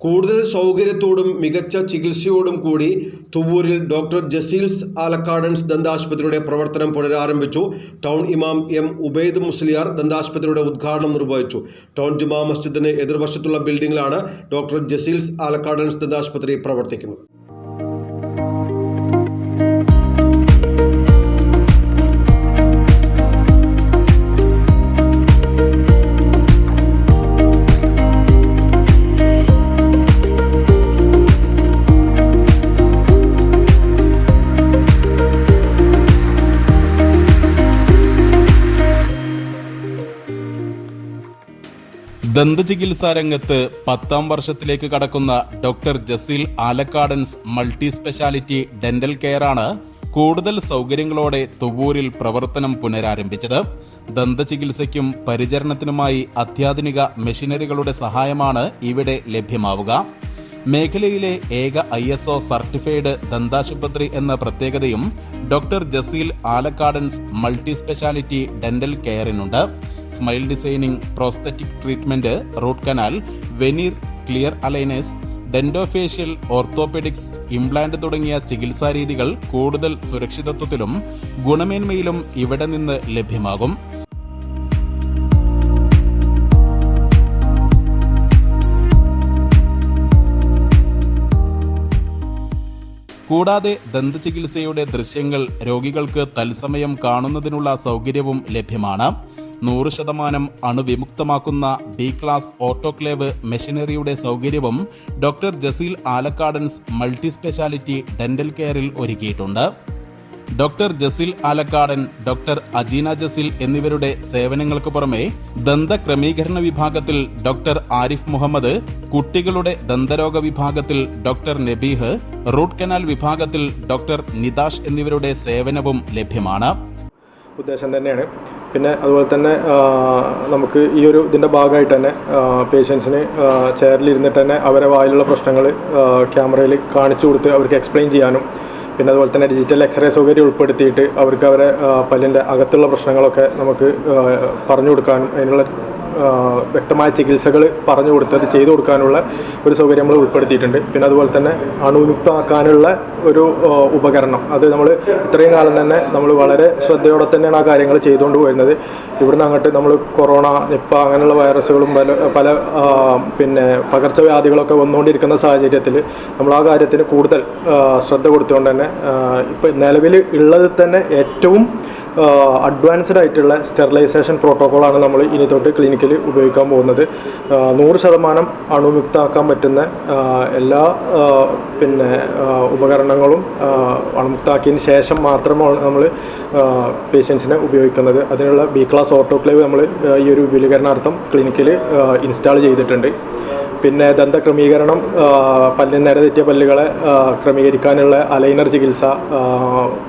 കൂടുതൽ സൗകര്യത്തോടും മികച്ച ചികിത്സയോടും കൂടി തുവൂരിൽ ഡോക്ടർ ജസീൽസ് ആലക്കാടൻസ് ദന്താശുപത്രിയുടെ പ്രവർത്തനം പുനരാരംഭിച്ചു. ടൗൺ ഇമാം എം ഉബൈദ് മുസ്ലിയാർ ദന്താശുപത്രിയുടെ ഉദ്ഘാടനം നിർവഹിച്ചു. ടൗൺ ജുമാ മസ്ജിദിന് എതിർവശത്തുള്ള ബിൽഡിംഗിലാണ് ഡോക്ടർ ജസീൽസ് ആലക്കാടൻസ് ദന്താശുപത്രി പ്രവർത്തിക്കുന്നത്. ദന്തചികിത്സാ രംഗത്ത് പത്താം വർഷത്തിലേക്ക് കടക്കുന്ന doctor Jaseel Alakkadan's multi speciality dental കെയറാണ് കൂടുതൽ സൗകര്യങ്ങളോടെ തുവൂരിൽ പ്രവർത്തനം പുനരാരംഭിച്ചത്. ദന്തചികിത്സയ്ക്കും പരിചരണത്തിനുമായി അത്യാധുനിക മെഷീനറികളുടെ സഹായമാണ് ഇവിടെ ലഭ്യമാവുക. മേഖലയിലെ ഏക ഐ എസ് ഒ സർട്ടിഫൈഡ് ദന്താശുപത്രി എന്ന പ്രത്യേകതയും doctor Jaseel Alakkadan's multi speciality dental കെയറിനുണ്ട്. Smile designing prosthetic treatment root canal veneer clear aligners dentofacial orthopaedics implant തുടങ്ങിയ ചികിത്സാ രീതികൾ കൂടുതൽ സുരക്ഷിതത്വത്തിലും ഗുണമേന്മയിലും ഇവിടെ നിന്ന് ലഭ്യമാകും. കൂടാതെ ദന്തചികിത്സയുടെ ദൃശ്യങ്ങൾ രോഗികൾക്ക് തത്സമയം കാണുന്നതിനുള്ള സൗകര്യവും ലഭ്യമാണ്. നൂറ് ശതമാനം അണുവിമുക്തമാക്കുന്ന ബി ക്ലാസ് ഓട്ടോക്ലേവ് മെഷീനറിയുടെ സൗകര്യവും doctor Jaseel Alakkadan's multi speciality dental കെയറിൽ ഒരുക്കിയിട്ടുണ്ട്. ഡോക്ടർ ജസീൽ ആലക്കാടൻ ഡോക്ടർ അജീന ജസീൽ എന്നിവരുടെ സേവനങ്ങൾക്ക് പുറമെ ദന്ത ക്രമീകരണ വിഭാഗത്തിൽ ഡോക്ടർ ആരിഫ് മുഹമ്മദ് കുട്ടികളുടെ ദന്തരോഗ വിഭാഗത്തിൽ ഡോക്ടർ നബീഹ് റൂട്ട് കനാൽ വിഭാഗത്തിൽ ഡോക്ടർ നിതാഷ് എന്നിവരുടെ സേവനവും ലഭ്യമാണ്. ഉദ്ദേശം തന്നെയാണ്. പിന്നെ അതുപോലെ തന്നെ നമുക്ക് ഈ ഒരു ഇതിന്റെ ഭാഗമായിട്ട് തന്നെ പേഷ്യൻസിന് ചെയറിലിരുന്നിട്ട് തന്നെ അവരെ വായിലുള്ള പ്രശ്നങ്ങൾ ക്യാമറയിൽ കാണിച്ചു കൊടുത്ത് അവർക്ക് എക്സ്പ്ലെയിൻ ചെയ്യാനും പിന്നെ അതുപോലെ തന്നെ ഡിജിറ്റൽ എക്സ്റേ സൗകര്യം ഉൾപ്പെടുത്തിയിട്ട് അവർക്ക് അവരെ പല്ലിന്റെ അകത്തുള്ള പ്രശ്നങ്ങളൊക്കെ നമുക്ക് പറഞ്ഞു കൊടുക്കാനും അതിനുള്ള വ്യക്തമായ ചികിത്സകൾ പറഞ്ഞു കൊടുത്ത് അത് ചെയ്തു കൊടുക്കാനുള്ള ഒരു സൗകര്യം നമ്മൾ ഉൾപ്പെടുത്തിയിട്ടുണ്ട്. പിന്നെ അതുപോലെ തന്നെ അണുവിമുക്തമാക്കാനുള്ള ഒരു ഉപകരണം. അത് നമ്മൾ ഇത്രയും കാലം തന്നെ നമ്മൾ വളരെ ശ്രദ്ധയോടെ തന്നെയാണ് ആ കാര്യങ്ങൾ ചെയ്തുകൊണ്ട് പോയിരുന്നത്. ഇവിടുന്ന് അങ്ങോട്ട് നമ്മൾ കൊറോണ നിപ്പ അങ്ങനെയുള്ള വൈറസുകളും പല പല പിന്നെ പകർച്ചവ്യാധികളൊക്കെ വന്നുകൊണ്ടിരിക്കുന്ന സാഹചര്യത്തിൽ നമ്മൾ ആ കാര്യത്തിന് കൂടുതൽ ശ്രദ്ധ കൊടുത്തുകൊണ്ട് തന്നെ ഇപ്പം നിലവിൽ ഉള്ളത് തന്നെ ഏറ്റവും അഡ്വാൻസ്ഡ് ആയിട്ടുള്ള സ്റ്റെറിലൈസേഷൻ പ്രോട്ടോക്കോളാണ് നമ്മൾ ഇനി തൊട്ട് ക്ലിനിക്കിൽ ഉപയോഗിക്കാൻ പോകുന്നത്. നൂറ് ശതമാനം അണുമുക്താക്കാൻ പറ്റുന്ന എല്ലാ പിന്നെ ഉപകരണങ്ങളും അണുമുക്താക്കിയതിന് ശേഷം മാത്രമാണ് നമ്മൾ പേഷ്യൻസിനെ ഉപയോഗിക്കുന്നത്. അതിനുള്ള ബി ക്ലാസ് ഓട്ടോക്ലേവ് നമ്മൾ ഈ ഒരു വിപുലീകരണാർത്ഥം ക്ലിനിക്കിൽ ഇൻസ്റ്റാൾ ചെയ്തിട്ടുണ്ട്. പിന്നെ ദന്തക്രമീകരണം പല്ലിന് നേരെ തെറ്റിയ പല്ലുകളെ ക്രമീകരിക്കാനുള്ള അലൈനർ ചികിത്സ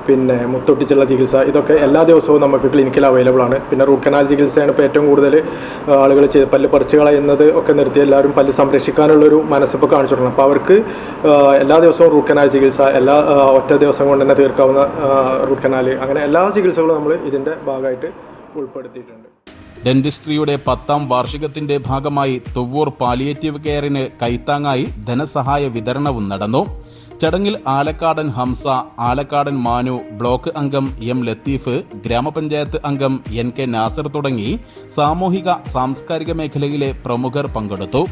പിന്നെ മുത്തൊട്ടിച്ചുള്ള ചികിത്സ ഇതൊക്കെ എല്ലാ ദിവസവും നമുക്ക് ക്ലിനിക്കിൽ അവൈലബിൾ ആണ്. പിന്നെ റൂട്ട് കനാൽ ചികിത്സയാണ് ഇപ്പോൾ ഏറ്റവും കൂടുതൽ ആളുകൾ ചെയ്ത് പല്ല് പറിച്ച് കളയുന്നത് ഒക്കെ നിർത്തി എല്ലാവരും പല്ല് സംരക്ഷിക്കാനുള്ളൊരു മനസ്സിപ്പോൾ കാണിച്ചു കൊടുക്കണം അപ്പോൾ അവർക്ക് എല്ലാ ദിവസവും റൂട്ട് കനാൽ ചികിത്സ എല്ലാ ഒറ്റ ദിവസം കൊണ്ട് തന്നെ തീർക്കാവുന്ന റൂട്ട് കനാൽ അങ്ങനെ എല്ലാ ചികിത്സകളും നമ്മൾ ഇതിന്റെ ഭാഗമായിട്ട് ഉൾപ്പെടുത്തിയിട്ടുണ്ട്. ഡെന്റിസ്ട്രിയുടെ പത്താം വാർഷികത്തിന്റെ ഭാഗമായി തൊവ്വൂർ പാലിയേറ്റീവ് കെയറിന് കൈത്താങ്ങായി ധനസഹായ വിതരണവും നടന്നു. ചടങ്ങിൽ ആലക്കാടൻ ഹംസ ആലക്കാടൻ മാനു ബ്ലോക്ക് അംഗം എം ലത്തീഫ് ഗ്രാമപഞ്ചായത്ത് അംഗം എൻ കെ നാസർ തുടങ്ങി സാമൂഹിക സാംസ്കാരിക മേഖലയിലെ പ്രമുഖർ പങ്കെടുത്തു.